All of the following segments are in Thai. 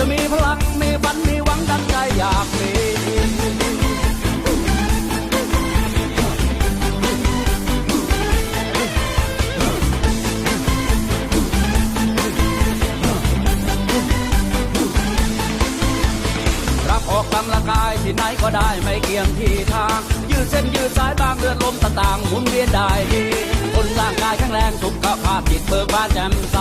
จะมีพลังมีฝันมีหวังดังใจอยากมีรับออกกำลังกายที่ไหนก็ได้ไม่เกี่ยงที่ทาง ยืดเส้นยืดสายบางเลือดลมต่างๆหมุนเวียนได้ดีคนร่างกายแข็งแรงสุขภาพจิตเบิกบานแจ่มใส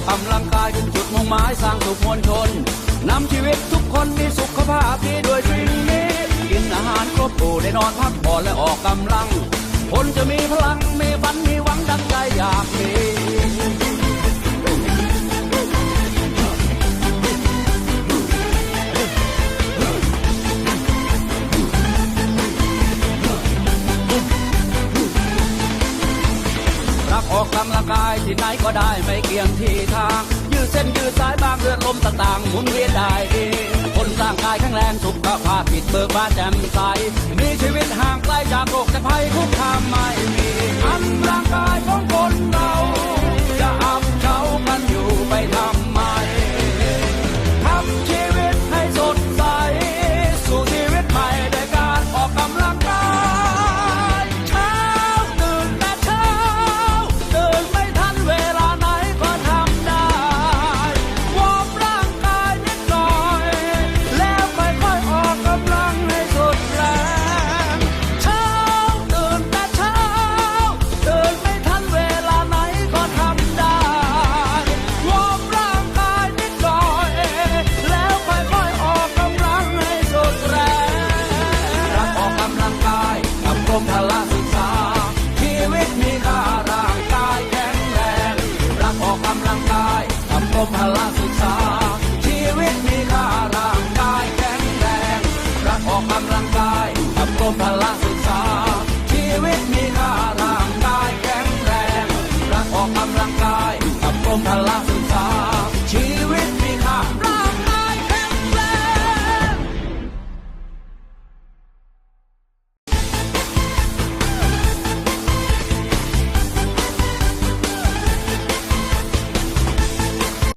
อกกำลังกายเป็นจุดมุ่งหมายสร้างสุขมวลชนนำชีวิตทุกคนมีสุขภาพดีด้วยสิ่งนี้กินอาหารครบถ้วนได้นอนพักผ่อนและออกกำลัง คนจะมีพลังมีฝันมีหวังดังใจอยากมี กำลังกายที่ไหนก็ได้ไม่เกี่ยงที่ทาง ยืดเส้นยืดสายบางเลือดลมต่างๆหมุนเวียนได้ดีคนร่างกายแข็งแรงสุขภาพผิดเบิกบานแจ่มใส มีชีวิตห่างไกลจากโรคจากภัยคุกคามไม่มี